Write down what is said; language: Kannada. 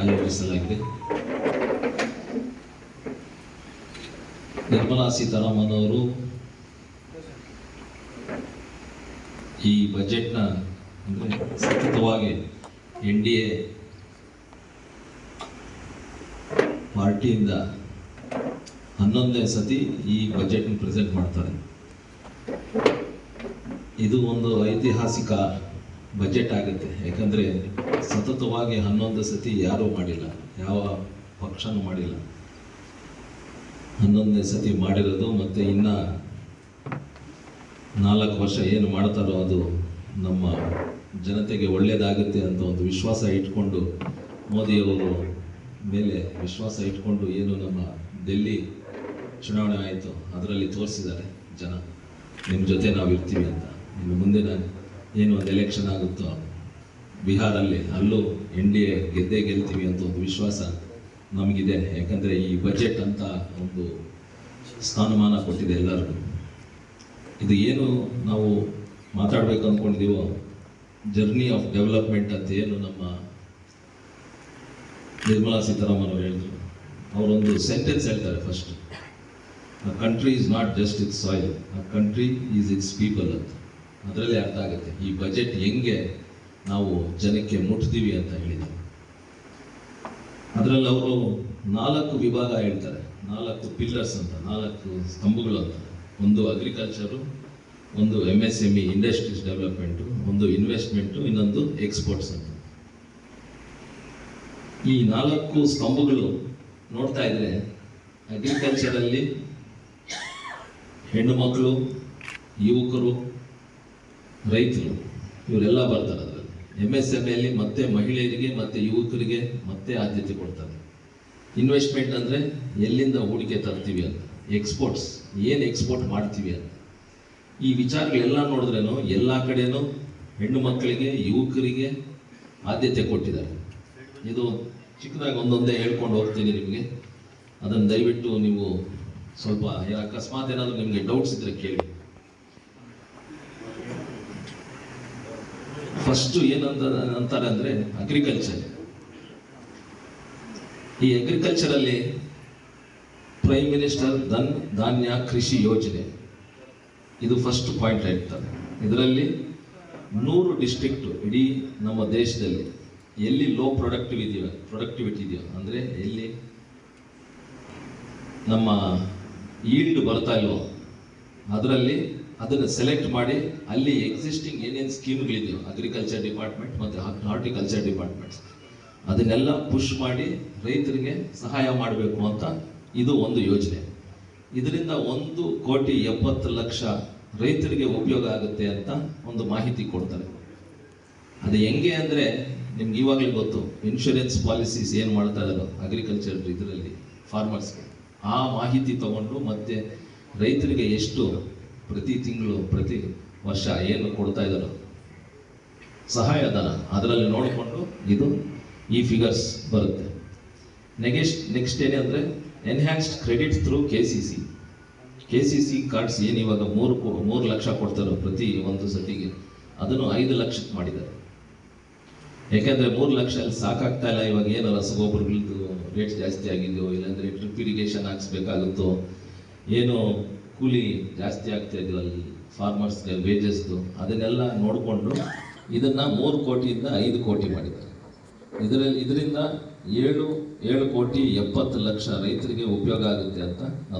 ಆಯೋಜಿಸಲಾಗಿದೆ. ನಿರ್ಮಲಾ ಸೀತಾರಾಮನ್ ಅವರು ಈ ಬಜೆಟ್ನ ಅಂದರೆ ಸತತವಾಗಿ ಎನ್ ಡಿ ಎ ಪಾರ್ಟಿಯಿಂದ ಹನ್ನೊಂದನೇ ಸತಿ ಈ ಬಜೆಟ್ನ ಪ್ರೆಸೆಂಟ್ ಮಾಡ್ತಾರೆ. ಇದು ಒಂದು ಐತಿಹಾಸಿಕ ಬಜೆಟ್ ಆಗುತ್ತೆ. ಯಾಕಂದರೆ ಸತತವಾಗಿ ಹನ್ನೊಂದು ಸತಿ ಯಾರೂ ಮಾಡಿಲ್ಲ. ಯಾವ ಪಕ್ಷನೂ ಮಾಡಿಲ್ಲ. ಹನ್ನೊಂದನೇ ಸತಿ ಮಾಡಿರೋದು ಮತ್ತು ಇನ್ನು ನಾಲ್ಕು ವರ್ಷ ಏನು ಮಾಡ್ತಾರೋ ಅದು ನಮ್ಮ ಜನತೆಗೆ ಒಳ್ಳೆಯದಾಗುತ್ತೆ ಅಂತ ಒಂದು ವಿಶ್ವಾಸ ಇಟ್ಕೊಂಡು ಮೋದಿಯವರು ಮೇಲೆ ವಿಶ್ವಾಸ ಇಟ್ಕೊಂಡು ಏನು ನಮ್ಮ ಡೆಲ್ಲಿ ಚುನಾವಣೆ ಆಯಿತು. ಅದರಲ್ಲಿ ತೋರಿಸಿದ್ದಾರೆ ಜನ. ನಿಮ್ಮ ಜೊತೆ ನಾವು ಇರ್ತೀವಿ ಅಂತ. ಇನ್ನು ಮುಂದಿನ ಏನು ಒಂದು ಎಲೆಕ್ಷನ್ ಆಗುತ್ತೋ ಬಿಹಾರಲ್ಲಿ ಅಲ್ಲೂ ಎನ್ ಡಿ ಎ ಗೆದ್ದೇ ಗೆಲ್ತೀವಿ ಅಂತ ಒಂದು ವಿಶ್ವಾಸ ನಮಗಿದೆ. ಯಾಕಂದರೆ ಈ ಬಜೆಟ್ ಅಂತ ಒಂದು ಸ್ಥಾನಮಾನ ಕೊಟ್ಟಿದೆ ಎಲ್ಲರಿಗೂ. ಇದು ಏನು ನಾವು ಮಾತಾಡಬೇಕು ಅಂದ್ಕೊಂಡಿದ್ದೀವೋ ಜರ್ನಿ ಆಫ್ ಡೆವಲಪ್ಮೆಂಟ್ ಅಂತ ಏನು ನಮ್ಮ ನಿರ್ಮಲಾ ಸೀತಾರಾಮನ್ ಅವರು ಹೇಳಿದ್ರು. ಅವರೊಂದು ಸೆಂಟೆನ್ಸ್ ಹೇಳ್ತಾರೆ first a country is not just it's soil a country is it's people ಅಂತ. ಅದರಲ್ಲಿ ಅರ್ಥ ಆಗುತ್ತೆ. ಈ ಬಜೆಟ್ ಹೆಂಗೆ ನಾವು ಜನಕ್ಕೆ ಮುಟ್ತೀವಿ ಅಂತ ಹೇಳಿದರು. ಅದರಲ್ಲಿ ಅವರು ನಾಲ್ಕು ವಿಭಾಗ ಹೇಳ್ತಾರೆ. ನಾಲ್ಕು ಪಿಲ್ಲರ್ಸ್ ಅಂತ, ನಾಲ್ಕು ಸ್ತಂಭಗಳು ಅಂತ. ಒಂದು ಅಗ್ರಿಕಲ್ಚರು ಒಂದು M S M E industries development ಒಂದು ಇನ್ವೆಸ್ಟ್ಮೆಂಟು ಇನ್ನೊಂದು ಎಕ್ಸ್ಪೋರ್ಟ್ಸ್ ಅಂತ. ಈ ನಾಲ್ಕು ಸ್ತಂಭಗಳು ನೋಡ್ತಾ ಇದ್ರೆ ಅಗ್ರಿಕಲ್ಚರಲ್ಲಿ ಹೆಣ್ಣು ಮಕ್ಕಳು, ಯುವಕರು ರೈತರು, ಇವರೆಲ್ಲ ಬರ್ತಾರೆ ಅದರಲ್ಲಿ. ಎಂ ಎಸ್ ಎಂ ಎಲ್ಲಿ ಮತ್ತೆ ಮಹಿಳೆಯರಿಗೆ, ಮತ್ತೆ ಯುವಕರಿಗೆ ಮತ್ತೆ ಆದ್ಯತೆ ಕೊಡ್ತಾರೆ. ಇನ್ವೆಸ್ಟ್ಮೆಂಟ್ ಅಂದರೆ ಎಲ್ಲಿಂದ ಹೂಡಿಕೆ ತರ್ತೀವಿ ಅಂತ. ಎಕ್ಸ್ಪೋರ್ಟ್ಸ್ ಏನು ಎಕ್ಸ್ಪೋರ್ಟ್ ಮಾಡ್ತೀವಿ ಅಂತ. ಈ ವಿಚಾರಗಳೆಲ್ಲ ನೋಡಿದ್ರೇನು ಎಲ್ಲ ಕಡೆನೂ ಹೆಣ್ಣು ಮಕ್ಕಳಿಗೆ, ಯುವಕರಿಗೆ ಆದ್ಯತೆ ಕೊಟ್ಟಿದ್ದಾರೆ. ಇದು ಚಿಕ್ಕದಾಗಿ ಒಂದೊಂದೇ ಹೇಳ್ಕೊಂಡು ಹೋಗ್ತೀನಿ ನಿಮಗೆ. ಅದನ್ನು ದಯವಿಟ್ಟು ನೀವು ಸ್ವಲ್ಪ ಅಕಸ್ಮಾತ್ ಏನಾದರೂ ನಿಮಗೆ ಡೌಟ್ಸ್ ಇದ್ದರೆ ಕೇಳಿ. ಫಸ್ಟ್ ಏನಂತ ಅಂತಾರೆ ಅಂದರೆ ಅಗ್ರಿಕಲ್ಚರ್ ಈ ಅಗ್ರಿಕಲ್ಚರಲ್ಲಿ ಪ್ರೈಮ್ ಮಿನಿಸ್ಟರ್ ಧನ್ ಧಾನ್ಯ ಕೃಷಿ ಯೋಜನೆ ಇದು ಫಸ್ಟ್ ಪಾಯಿಂಟ್ ಆಗ್ತದೆ ಇದರಲ್ಲಿ ನೂರು ಡಿಸ್ಟ್ರಿಕ್ಟ್ ಇಡೀ ನಮ್ಮ ದೇಶದಲ್ಲಿ ಎಲ್ಲಿ ಲೋ ಪ್ರೊಡಕ್ಟಿವ್ ಇದೆಯೋ ಪ್ರೊಡಕ್ಟಿವಿಟಿ ಇದೆಯೋ, ಅಂದರೆ ಎಲ್ಲಿ ನಮ್ಮ ಈಲ್ಡ್ ಬರ್ತಾ ಇಲ್ವೋ, ಅದರಲ್ಲಿ ಅದನ್ನು ಸೆಲೆಕ್ಟ್ ಮಾಡಿ, ಅಲ್ಲಿ ಎಕ್ಸಿಸ್ಟಿಂಗ್ ಏನೇನು ಸ್ಕೀಮ್ಗಳಿದೆಯೋ ಅಗ್ರಿಕಲ್ಚರ್ ಡಿಪಾರ್ಟ್ಮೆಂಟ್ ಮತ್ತು ಹಾರ್ಟಿಕಲ್ಚರ್ ಡಿಪಾರ್ಟ್ಮೆಂಟ್ಸ್ ಅದನ್ನೆಲ್ಲ ಪುಷ್ ಮಾಡಿ ರೈತರಿಗೆ ಸಹಾಯ ಮಾಡಬೇಕು ಅಂತ ಇದು ಒಂದು ಯೋಜನೆ. ಇದರಿಂದ ಒಂದು ಕೋಟಿ ಎಪ್ಪತ್ತು ಲಕ್ಷ ರೈತರಿಗೆ ಉಪಯೋಗ ಆಗುತ್ತೆ ಅಂತ ಒಂದು ಮಾಹಿತಿ ಕೊಡ್ತಾರೆ. ಅದು ಹೆಂಗೆ ಅಂದರೆ ನಿಮ್ಗೆ ಇವಾಗಲೇ ಗೊತ್ತು ಇನ್ಶೂರೆನ್ಸ್ ಪಾಲಿಸೀಸ್ ಏನು ಮಾಡ್ತಾ ಇದ್ದಾರೋ ಅಗ್ರಿಕಲ್ಚರ್ ಇದರಲ್ಲಿ ಫಾರ್ಮರ್ಸ್ಗೆ ಆ ಮಾಹಿತಿ ತಗೊಂಡು ಮತ್ತೆ ರೈತರಿಗೆ ಎಷ್ಟು ಪ್ರತಿ ತಿಂಗಳು, ಪ್ರತಿ ವರ್ಷ ಏನು ಕೊಡ್ತಾ ಇದ್ದಾರೋ. ಸಹಾಯಧನ ಅದರಲ್ಲಿ ನೋಡಿಕೊಂಡು ಇದು ಈ ಫಿಗರ್ಸ್ ಬರುತ್ತೆ. ನೆಗೆಸ್ಟ್ ನೆಕ್ಸ್ಟ್ ಏನಂದರೆ enhanced credit through K C C K C C cards ಏನು ಇವಾಗ ಮೂರು ಮೂರು ಲಕ್ಷ ಕೊಡ್ತಾರೋ ಪ್ರತಿ ಒಂದು ಸತಿಗೆ. ಅದನ್ನು ಐದು ಲಕ್ಷಕ್ಕೆ ಮಾಡಿದ್ದಾರೆ. ಯಾಕೆಂದರೆ ಮೂರು ಲಕ್ಷ ಅಲ್ಲಿ ಸಾಕಾಗ್ತಾ ಇಲ್ಲ, ಇವಾಗ ಏನು ರಸಗೊಬ್ಬರಗಳದ್ದು ರೇಟ್ ಜಾಸ್ತಿ ಆಗಿದೆಯೋ, ಇಲ್ಲಾಂದರೆ ಡ್ರಿಪ್ ಇರಿಗೇಷನ್ ಹಾಕ್ಸ್ಬೇಕಾಗುತ್ತೋ, ಏನು ಕೂಲಿ ಜಾಸ್ತಿ ಆಗ್ತಾ ಇದೆಯೋ ಅಲ್ಲಿ ಫಾರ್ಮರ್ಸ್ಗೆ ವೇಜಸ್ದು ಅದನ್ನೆಲ್ಲ ನೋಡಿಕೊಂಡು ಇದನ್ನು ಮೂರು ಕೋಟಿಯಿಂದ ಐದು ಕೋಟಿ ಮಾಡಿದ್ದಾರೆ. ಇದರಲ್ಲಿ ಇದರಿಂದ ಏಳು ಏಳು ಕೋಟಿ ಎಪ್ಪತ್ತು ಲಕ್ಷ ರೈತರಿಗೆ ಉಪಯೋಗ ಆಗುತ್ತೆ ಅಂತ ಅದು